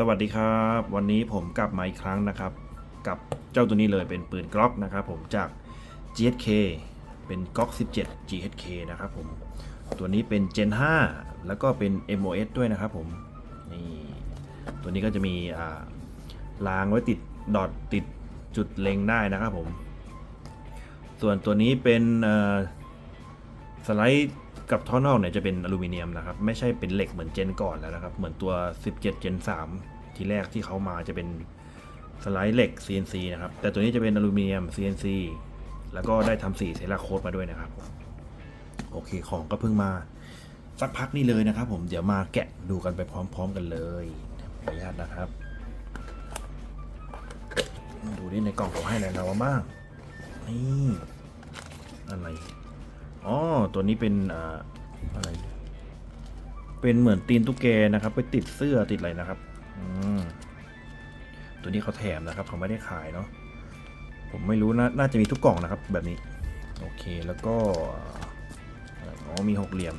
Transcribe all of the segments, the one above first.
สวัสดีครับ วันนี้ผมกลับมาอีกครั้งนะครับ กับเจ้าตัวนี้เลยเป็นปืนกล็อกนะครับผมจาก GHK เป็นกล็อก17 GHK นะครับผมตัวนี้เป็น Gen 5 แล้วก็เป็น MOS ด้วยนะครับผมนี่ตัวนี้ก็จะมีอ่ารางไว้ติดดอทติดจุดเล็งได้นะครับผม ส่วนตัวนี้เป็นสไลด์ กับท่อนอกเนี่ยจะเป็นอลูมิเนียมนะครับ ไม่ใช่เป็นเหล็กเหมือนเจนก่อนแล้วนะครับ เหมือนตัว 17 Gen 3ทีแรกที่เขามาจะเป็นสไลด์เหล็ก CNC นะครับ แต่ตัวนี้จะเป็นอลูมิเนียม CNC แล้วก็ได้ทำสีเซราโคดมาด้วยนะครับ โอเคของก็เพิ่งมา สักพักนี่เลยนะครับ ผมเดี๋ยวมาแกะดูกันไปพร้อม ๆ กันเลยขออนุญาตนะครับ ดูนี่ในกล่องเขาให้อะไรเราบ้างนี่อะไร อ๋อ ตัวนี้เป็นอ่าอะไร เป็นเหมือนตีนตุ๊กแกนะครับ ไปติดเสื้อติดอะไรนะครับ อืม ตัวนี้เขาแถมนะครับเขาไม่ได้ขายเนาะ ผมไม่รู้นะน่าจะมีทุกกล่องนะครับ แบบนี้ โอเค แล้วก็ อ๋อ มีหกเหลี่ยม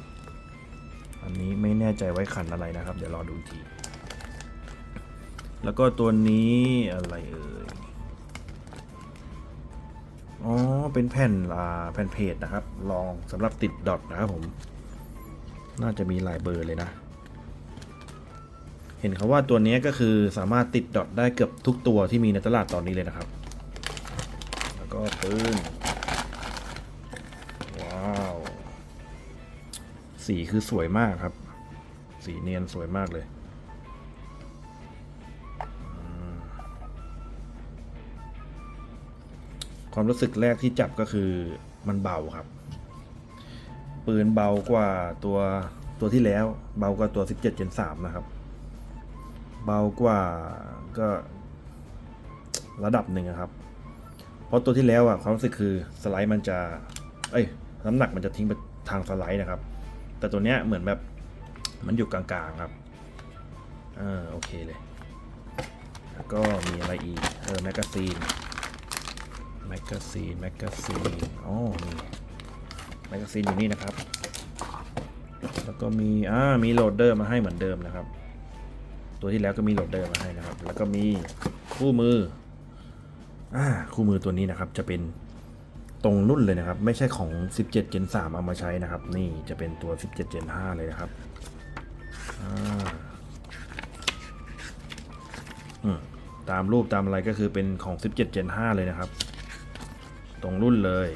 อันนี้ไม่แน่ใจไว้ขันอะไรนะครับ เดี๋ยวรอดูที แล้วก็ตัวนี้อะไรเอ่ย อ๋อ เป็นแผ่นอ่าแผ่นเพจนะครับ ลองสำหรับติดดอทนะครับผม น่าจะมีหลายเบอร์เลยนะ เห็นเขาว่าตัวนี้ก็คือสามารถติดดอทได้เกือบทุกตัวที่มีในตลาดตอนนี้เลยนะครับ แล้วก็ปืนว้าว สีคือสวยมากครับ สีเนียนสวยมากเลย ความรู้สึกแรกที่จับก็คือมันเบาครับ ปืนเบากว่าตัวตัวที่แล้ว เบากว่าตัว 17 Gen 3 นะครับ เบากว่าก็ระดับหนึ่งอะครับ เพราะตัวที่แล้วอะความรู้สึกคือสไลด์มันจะ เอ้ยน้ำหนักมันจะทิ้งไปทางสไลด์นะครับ แต่ตัวเนี้ยเหมือนแบบมันอยู่กลางๆครับอ่าโอเคเลย แล้วก็มีอะไรอีกเออแมกกาซีน แมกกาซีนแมกกาซีนอ๋อนี่แมกกาซีนอยู่นี่นะครับ แล้วก็มีอ่ามีโหลดเดอร์มาให้เหมือนเดิมนะครับ ตัวที่แล้วก็มีโหลดเดอร์มาให้นะครับ แล้วก็มีคู่มืออ่าคู่มือตัวนี้นะครับจะเป็นตรงรุ่นเลยนะครับ ไม่ใช่ของ 17 Gen 3 เอามาใช้นะครับ นี่จะเป็นตัว 17 Gen 5 เลยนะครับอ่าอืมตามรูปตามอะไรก็คือเป็นของ 17 Gen 5 เลยนะครับ ตรงรุ่นเลย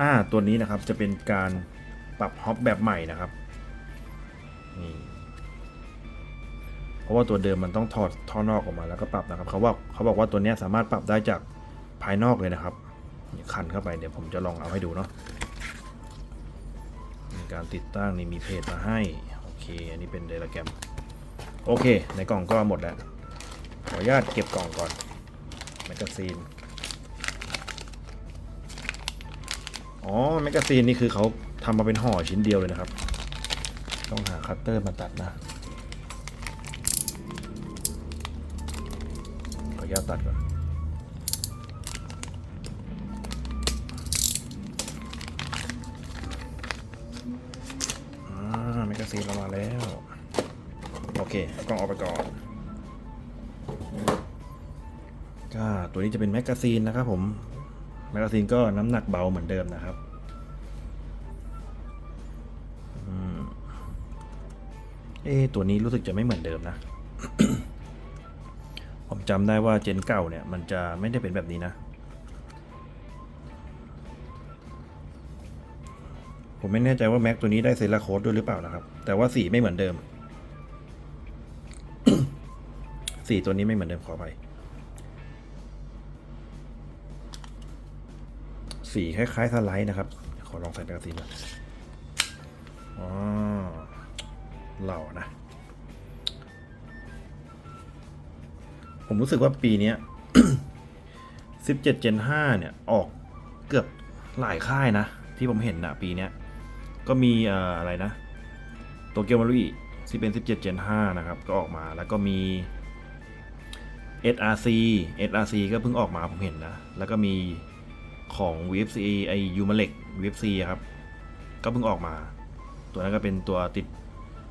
อ่าตัวนี้นะครับจะเป็นการปรับฮอปแบบใหม่นะครับนี่เพราะว่าตัวเดิมมันต้องถอดท่อนอกออกมาแล้วก็ปรับนะครับเขาว่าเขาบอกว่าตัวนี้สามารถปรับได้จากภายนอกเลยนะครับคันเข้าไปเดี๋ยวผมจะลองเอาให้ดูเนาะการติดตั้งนี่มีเพจมาให้ โอเค อันนี้เป็นเดลแกรม โอเค ในกล่องก็หมดแล้ว ขออนุญาตเก็บกล่องก่อนแมกกาซีน อ๋อแมกกาซีนนี่คือเขาทำมาเป็นห่อชิ้นเดียวเลยนะครับ ต้องหาคัตเตอร์มาตัดนะ ขออนุญาตตัดก่อนอ่าแมกกาซีนเรามาแล้ว โอเคกล้องออกไปก่อน ก็ตัวนี้จะเป็นแมกกาซีนนะครับผม แมกกาซีนก็น้ำหนักเบาเหมือนเดิมนะครับอเอตัวนี้รู้สึกจะไม่เหมือนเดิมนะ ผมจำได้ว่าเจนเก่าเนี่ย มันจะไม่ได้เป็นแบบนี้นะ ผมไม่แน่ใจว่าแม็กตัวนี้ได้เซราโคดด้วยหรือเปล่านะครับ แต่ว่าสีไม่เหมือนเดิม สีตัวนี้ไม่เหมือนเดิมขอไป สีคล้ายๆสไลด์นะครับ ขอลองใส่แมกกาซีนหน่อยอ๋อเหล่านะ ผมรู้สึกว่าปีนี้17 Gen 5 เนี่ย ออกเกือบหลายค่ายนะ ที่ผมเห็นนะปีนี้ก็มีเอ่ออะไรนะโตเกียวมารุอิที่เป็น 17 Gen 5 นะครับ ก็ออกมาแล้วก็มี SRC SRC ก็เพิ่งออกมาผมเห็นนะ แล้วก็มี ของ VFC ไอยูมาเล็ก VFC ครับ ก็เพิ่งออกมา ตัวนั้นก็เป็นตัวติด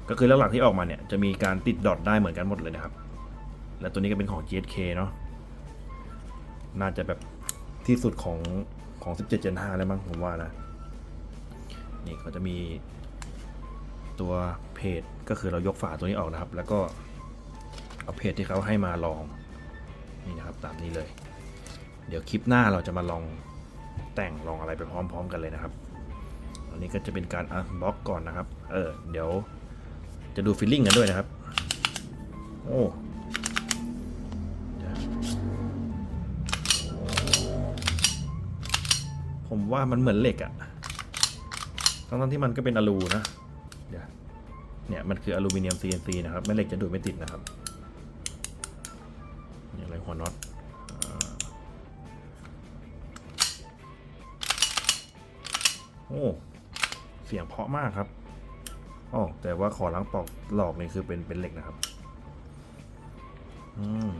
ก็คือหลักๆที่ออกมาเนี่ย จะมีการติดดอทได้เหมือนกันหมดเลยนะครับ และตัวนี้ก็เป็นของ GSK เนาะน่าจะแบบที่สุดของของ 17 Gen 5 แล้วมั้งผมว่านะ นี่เขาจะมีตัวเพจก็คือเรายกฝาตัวนี้ออกนะครับ แล้วก็เอาเพจที่เขาให้มาลอง นี่นะครับตามนี้เลย เดี๋ยวคลิปหน้าเราจะมาลอง แต่งลองอะไรไปพร้อมๆกันเลยนะครับ อันนี้ก็จะเป็นการอันบ็อกก่อนนะครับ เออ เดี๋ยวจะดูฟิลลิ่งกันด้วยนะครับ โอ้ผมว่ามันเหมือนเหล็กอะทั้งๆที่มันก็เป็นอลูนะ เดี๋ยว เนี่ยมันคืออลูมิเนียม CNC นะครับ แม่เหล็กจะดูดไม่ติดนะครับนี่อะไรหัวน็อต โอ้เสียงเพาะมากครับอ๋อแต่ว่าขอล้างปอกหลอกนี่คือเป็นเป็นเหล็กนะครับ อืม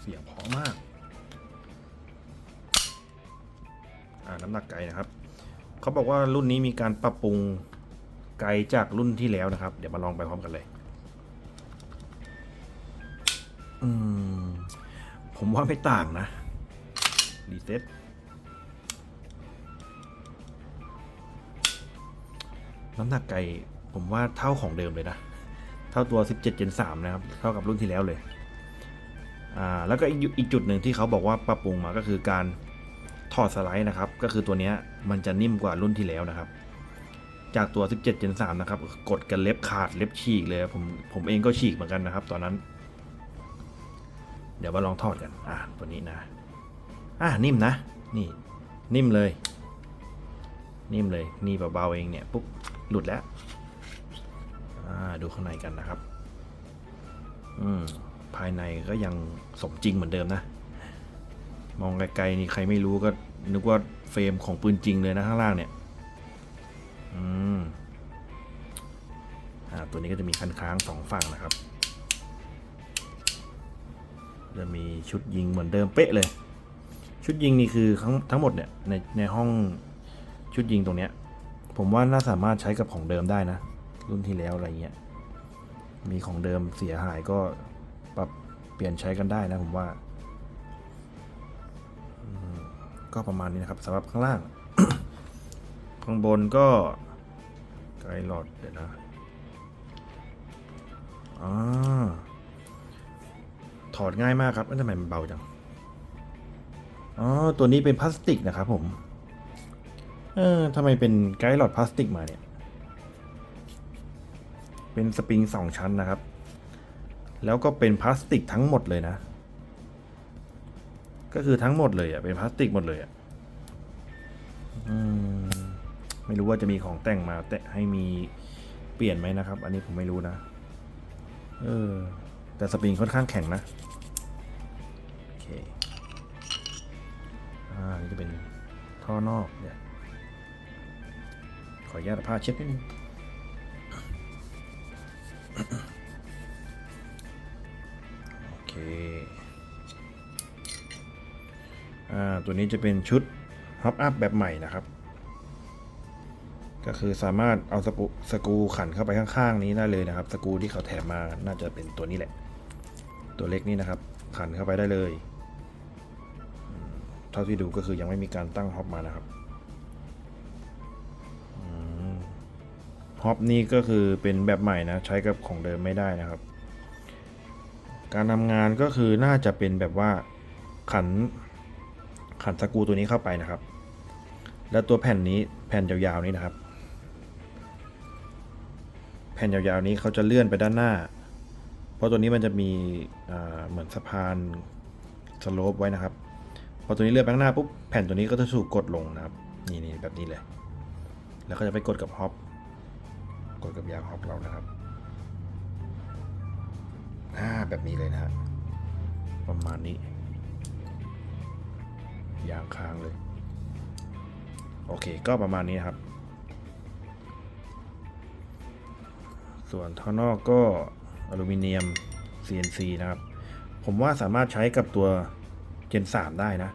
เสียงเพาะมาก อ่าน้ำหนักไกลนะครับ เขาบอกว่ารุ่นนี้มีการปรับปรุงไกลจากรุ่นที่แล้วนะครับ เดี๋ยวมาลองไปพร้อมกันเลย อืม ผมว่าไม่ต่างนะรีเซ็ต น้ำหนักไก่ผมว่าเท่าของเดิมเลยนะ เท่าตัว 17 Gen 3 นะครับ เท่ากับรุ่นที่แล้วเลย อ่า แล้วก็อีกอีกจุดหนึ่งที่เขาบอกว่าปรับปรุงมาก็คือการถอดสไลด์นะครับ ก็คือตัวนี้มันจะนิ่มกว่ารุ่นที่แล้วนะครับ จากตัว 17 Gen 3 นะครับ กดกันเล็บขาดเล็บฉีกเลย ผมผมเองก็ฉีกเหมือนกันนะครับ ตอนนั้น เดี๋ยวมาลองทอดกัน อ่าตัวนี้นะ อ่านิ่มนะ นี่ นิ่มเลย นิ่มเลย นี่เบาๆเองเนี่ย ปุ๊บ หลุดแล้วดูข้างในกันนะครับ อืม ภายในก็ยังสมจริงเหมือนเดิมนะ มองไกลๆนี่ใครไม่รู้ก็นึกว่าเฟรมของปืนจริงเลยนะข้างล่างเนี่ย อืม อ่า ตัวนี้ก็จะมีคันค้างสองฝั่งนะครับ จะมีชุดยิงเหมือนเดิมเป๊ะเลย ชุดยิงนี่คือทั้งทั้งหมดเนี่ยในในห้องชุดยิงตรงเนี้ย ผมว่าน่าสามารถใช้กับของเดิมได้นะ รุ่นที่แล้วอะไรเงี้ย มีของเดิมเสียหายก็ปรับเปลี่ยนใช้กันได้นะผมว่า ก็ประมาณนี้นะครับสำหรับข้างล่าง ข้างบนก็ไกลหลอดเดี๋ยวนะอ่าถอดง่ายมากครับอ้ยทำไมมันเบาจัง อ๋อ ตัวนี้เป็นพลาสติกนะครับผม เออทำไมเป็นไกด์หลอดพลาสติกมาเนี่ย เป็นสปริงสองชั้นนะครับ แล้วก็เป็นพลาสติกทั้งหมดเลยนะ ก็คือทั้งหมดเลยอะ เป็นพลาสติกหมดเลยอะอืมไม่รู้ว่าจะมีของแต่งมา แต่ให้มีเปลี่ยนไหมนะครับ อันนี้ผมไม่รู้นะ เออ แต่สปริงค่อนข้างแข็งนะ โอเค อ่า นี่จะเป็นท่อนอกเนี่ย ออนุญาตผ้าเช็ดนิดนึงโอเคอ่าตัวนี้จะเป็นชุดฮอปอัพแบบใหม่นะครับ ก็คือสามารถเอาสกูสกูขันเข้าไปข้าง ๆ นี้ได้เลยนะครับ สกูที่เขาแถมมาน่าจะเป็นตัวนี้แหละ ตัวเล็กนี่นะครับ ขันเข้าไปได้เลย เท่าที่ดูก็คือยังไม่มีการตั้งฮอปมานะครับ ฮอปนี่ก็คือเป็นแบบใหม่นะ ใช้กับของเดิมไม่ได้นะครับ การทำงานก็คือน่าจะเป็นแบบว่าขันขันสกูตัวนี้เข้าไปนะครับ แล้วตัวแผ่นนี้แผ่นยาวๆนี้นะครับ แผ่นยาวๆนี้เขาจะเลื่อนไปด้านหน้า เพราะตัวนี้มันจะมีเหมือนสะพานสโลปไว้นะครับพอตัวนี้เลื่อนไปข้างหน้าปุ๊บแผ่นตัวนี้ก็จะถูกกดลงนะครับ นี่นี่แบบนี้เลย แล้วก็จะไปกดกับฮอป กดกับยางฮอปเรานะครับอ่าแบบนี้เลยนะฮะประมาณนี้ ยางค้างเลย โอเคก็ประมาณนี้ครับ ส่วนท่อนอกก็อลูมิเนียม CNC นะครับ ผมว่าสามารถใช้กับตัว Gen 3 ได้นะ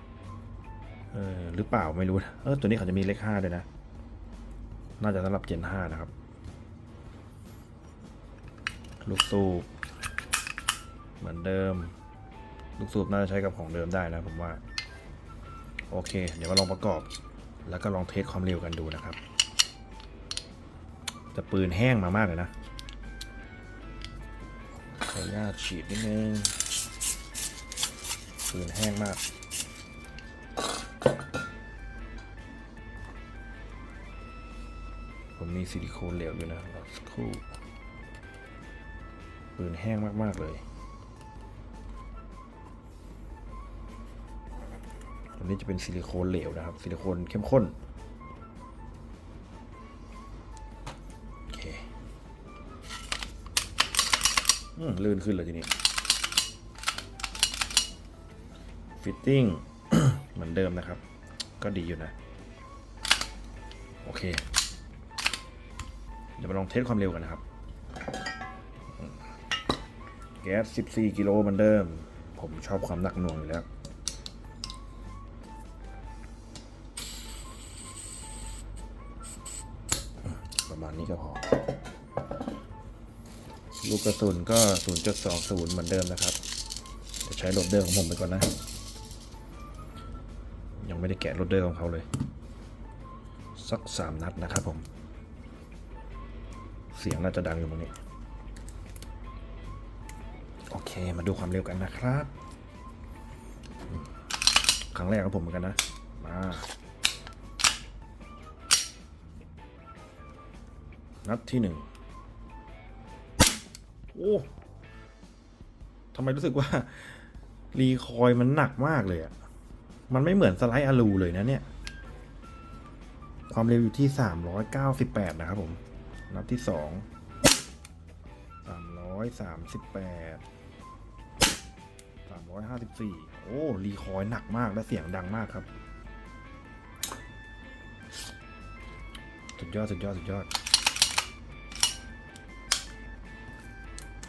เออหรือเปล่าไม่รู้นะเออตัวนี้เขาจะมีเลข5ด้วยนะ น่าจะสำหรับเจน5นะครับ ลูกสูบเหมือนเดิม ลูกสูบน่าจะใช้กับของเดิมได้นะผมว่า โอเค เดี๋ยวมาลองประกอบ แล้วก็ลองเทสความเร็วกันดูนะครับ แต่ปืนแห้งมามากเลยนะขออนุญาตฉีดนิดนึงปืนแห้งมากผมมีซิลิโคนเหลวอยู่นะรอสักครู่ ปืนแห้งมาก ๆ เลยตัวนี้จะเป็นซิลิโคนเหลวนะครับ ซิลิโคนเข้มข้นโอเคอืมลื่นขึ้นเลยทีนี้ ฟิตติ้งเหมือนเดิมนะครับ ก็ดีอยู่นะ โอเค เดี๋ยวมาลองเทสความเร็วกันนะครับ แก๊ส 14 กิโลเหมือนเดิม ผมชอบความหนักหน่วงอยู่แล้วประมาณนี้ก็พอ ลูกกระสุนก็ 0.20 เหมือนเดิมนะครับ จะใช้โหลดเดอร์ของผมไปก่อนนะ ยังไม่ได้แกะโหลดเดอร์ของเขาเลย สักสามนัดนะครับผม เสียงน่าจะดังอยู่ตรงนี้ เค มาดูความเร็วกันนะครับ ครั้งแรกของผมเหมือนกันนะ มานัดที่หนึ่งโอ้ทำไมรู้สึกว่า รีคอยมันหนักมากเลยอะมันไม่เหมือนสไลด์อะลูเลยนะเนี่ย ความเร็วอยู่ที่ 398 นะครับผม นัดที่ 2 338 354 โอ้ รีคอยล์หนักมากและเสียงดังมากครับ สุดยอด สุดยอด สุดยอด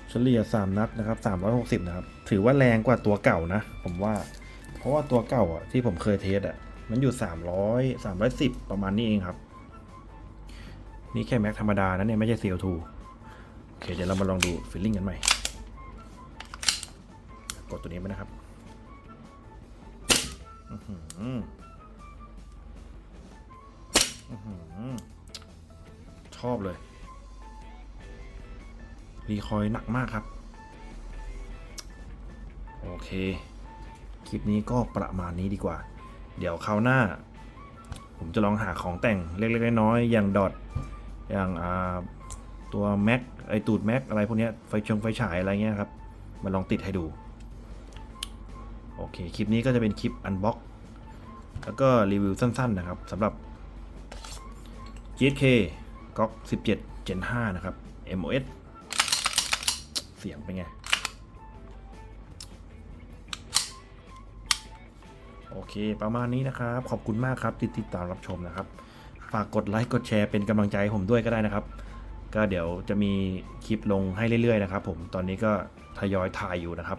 เฉลี่ย 3 นัดนะครับ 360 นะครับ ถือว่าแรงกว่าตัวเก่านะ ผมว่า เพราะว่าตัวเก่าอะที่ผมเคยเทสอะ มันอยู่ 300 310 ประมาณนี้เองครับ นี่แค่แม็กธรรมดานะเนี่ยไม่ใช่ CO2 โอเคเดี๋ยวเรามาลองดูฟิลลิ่งกันใหม่ กดตัวนี้ไปนะครับชอบเลย รีคอยล์หนักมากครับ โอเค คลิปนี้ก็ประมาณนี้ดีกว่า เดี๋ยวคราวหน้า ผมจะลองหาของแต่งเล็กๆน้อยๆอย่างดอทอย่างาตัวแม็กไอตูดแม็กอะไรพวกนี้ไฟชงไฟฉายอะไรเงี้ยครับ มาลองติดให้ดู เค คลิปนี้ก็จะเป็นคลิปอันบ็อกแล้วก็รีวิวสั้นๆนะครับสำหรับ GSK GOG 17 Gen 5 นะครับ MOS เสียงเป็นไง โอเค ประมาณนี้นะครับ ขอบคุณมากครับที่ติดตามรับชมนะครับ ฝากกดไลค์กดแชร์เป็นกำลังใจผมด้วยก็ได้นะครับ ก็เดี๋ยวจะมีคลิปลงให้เรื่อยๆนะครับผม ตอนนี้ก็ทยอยถ่ายอยู่นะครับ